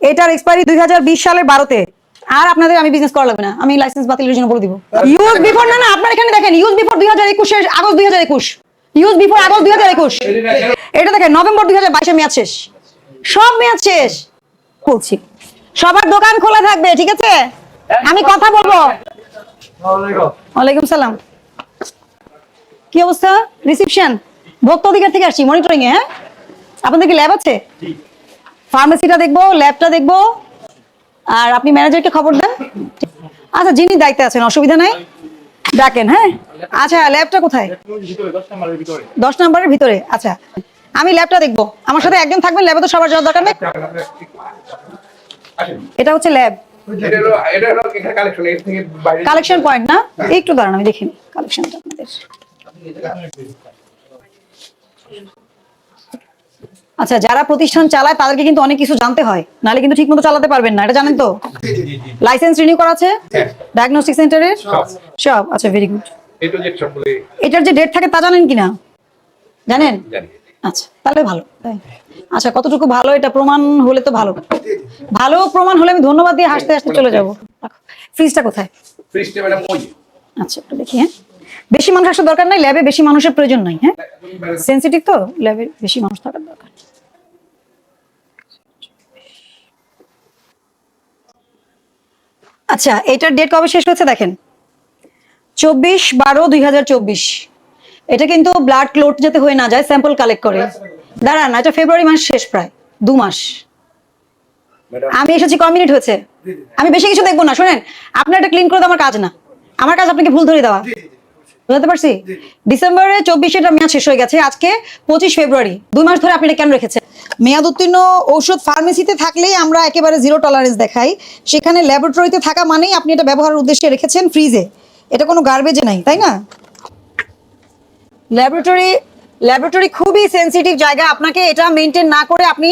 এটার এক্সপায়ারি দুই হাজার বিশ সালের বারোতে। আর আপনাদের আমি বিজনেস করা লাগবে না। আমি লাইসেন্স বাতিলের জন্য বলে দিব। ইউজ বিফোর না না, আপনার এখানে দেখেন ইউজ বিফোর দুই হাজার একুশের আগস্ট দুই হাজার একুশ। ইউজ বিফোর আগস্ট দুই হাজার একুশ। এটা দেখেন, নভেম্বর দুই হাজার বাইশে মেয়াদ শেষ। সব মেয়াদ শেষ। বলছি। সবার দোকান খোলা থাকবে, ঠিক আছে? আমি কথা বলব। ওয়ালাইকুম সালাম। কি অবস্থা? রিসিপশন ভক্ত অধিকার থেকে আসছি মনিটরিং এ হ্যাঁ? আপনাদের কি ল্যাব আছে? ফার্মেসিটা দেখব ল্যাবটা দেখব। আর আপনি ম্যানেজারকে খবর দেন। আচ্ছা যিনি দায়িত্বে আছেন অসুবিধা নাই? ডাকেন হ্যাঁ? আচ্ছা ল্যাবটা কোথায়? দশ নম্বরের ভিতরে। আচ্ছা আমি ল্যাবটা দেখব। আমার সাথে একজন থাকবেন ল্যাবে তো সবার যাওয়ার দরকার নেই। এটা হচ্ছে ল্যাব কালেকশন পয়েন্ট না? একটু দাঁড়ান আমি দেখিনি কালেকশনটা আপনাদের। আচ্ছা যারা প্রতিষ্ঠান চালায় তাদেরকে কিন্তু অনেক কিছু জানতে হয়। নাহলে কিন্তু ঠিকমতো চালাতে পারবেন না এটা জানেন তো? লাইসেন্স রিনিউ করা আছে? ডায়াগনস্টিক সেন্টারের সব আচ্ছা ভেরি গুড এটার যে ডেট থাকে তা জানেন কিনা? জানেন? আচ্ছা তাহলে ভালো। আচ্ছা কতটুকু ভালো এটা প্রমাণ হলে তো ভালো। ভালো প্রমাণ হলে আমি ধন্যবাদ দিয়ে হাসতে হাসতে চলে যাব। ফ্রিজটা কোথায়? আচ্ছা একটু দেখি হ্যাঁ। বেশি মানুষ আসার দরকার নাই ল্যাবে বেশি মানুষের প্রয়োজন নাই হ্যাঁ। সেন্সিটিভ তো ল্যাবে বেশি মানুষ থাকার দরকার। আচ্ছা এটার ডেট কবে শেষ হয়েছে দেখেন? চব্বিশ বারো দুই হাজার চব্বিশ। এটা কিন্তু ব্লাড ক্লোট যাতে হয়ে না যায় স্যাম্পল কালেক্ট করে। দাঁড়ান এটা ফেব্রুয়ারি মাস শেষ প্রায় দু মাস। আমি এসেছি ক মিনিট হয়েছে? আমি বেশি কিছু দেখব না শোনেন আপনার এটা ক্লিন করে আমার কাজ না। আমার কাজ আপনাকে ভুল ধরে দেওয়া। বুঝতে পারছি? ডিসেম্বরে চব্বিশে এটা মেয়াদ শেষ হয়ে গেছে আজকে পঁচিশ ফেব্রুয়ারি দুই মাস ধরে আপনি এটা কেন রেখেছেন? মেয়াদ উত্তীর্ণ ঔষধ ফার্মেসিতে থাকলেই আমরা একেবারে জিরো টলারেন্স দেখাই। সেখানে ল্যাবরেটরিতে থাকা মানেই আপনি এটা ব্যবহারের উদ্দেশ্যে রেখেছেন ফ্রিজে এটা কোনো গার্বেজে নাই, তাই না? ল্যাবরেটরি ল্যাবরেটরি খুবই সেনসিটিভ জায়গা। আপনাকে এটা মেনটেন না করে আপনি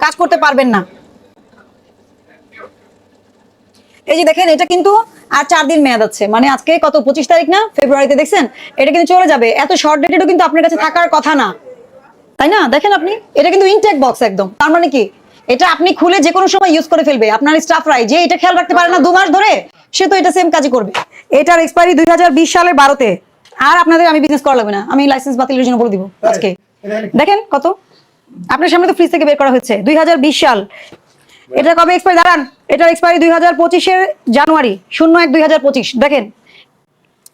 কাজ করতে পারবেন না। এই যে দেখেন, এটা কিন্তু আর চার দিন মেয়াদ আছে। মানে আজকে কত, পঁচিশ তারিখ না? ফেব্রুয়ারিতে দেখছেন? এটা কিন্তু চলে যাবে। এত শর্ট ডেটেডও কিন্তু আপনার কাছে থাকার কথা না। তাই না? দেখেন আপনি এটা কিন্তু ইনটেক বক্স একদম। তার মানে কি? এটা আপনি খুলে যে কোনো সময় ইউজ করে ফেলবে। আপনার স্টাফরাই যে এটা খেয়াল রাখতে পারে না দু মাস ধরে সে তো এটা সেম কাজই করবে। এটার এক্সপায়ারি দুই সালের বারোতে। আর আপনাদের আমি বিজনেস করা লাগবে না। আমি লাইসেন্স বাতিলের জন্য বলে দিব আজকে। দেখেন কত? আপনার সামনে তো ফ্রিজ থেকে বের করা হচ্ছে। দুই হাজার বিশ সাল। এটা কবে এক্সপায়ারি দাঁড়ান। এটার এক্সপায়ারি দুই হাজার পঁচিশের জানুয়ারি। শূন্য এক দুই হাজার পঁচিশ। দেখেন।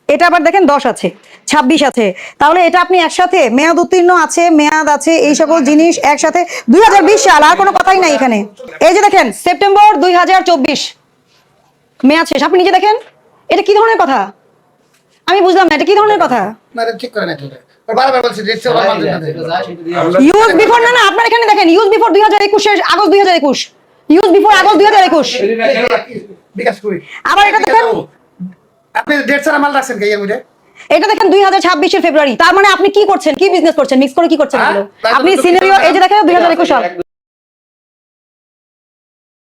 এটা আবার দেখেন দশ আছে ছাব্বিশ আছে। তাহলে এটা আপনি একসাথে মেয়াদ উত্তীর্ণ আছে মেয়াদ আছে এই সকল জিনিস একসাথে দুই হাজার বিশ সাল আর কোনো কথাই নাই এখানে। এই যে দেখেন সেপ্টেম্বর দুই হাজার চব্বিশ মেয়াদ শেষ। আপনি নিজে দেখেন? এটা কি ধরনের কথা? আমি বুঝলাম না এটা কি ধরনের কথা? ঠিক করে না ইউজ বিফোর না না আপনার এখানে দেখেন ইউজ বিফোর দুই হাজার একুশের আগস্ট দুই হাজার একুশ। ইউজ বিফোর আগস্ট দুই হাজার একুশ। আবার এটা দেখেন আপনি ডেট ছাড়া মাল রাখছেন কে মধ্যে এটা দেখেন দুই হাজার ছাব্বিশের ফেব্রুয়ারি। তার মানে আপনি কি করছেন? কি বিজনেস করছেন? মিক্স করে কি করছেন হ্যাঁ, আপনি সিনারিও এই যে দেখেন দুই হাজার একুশ সাল।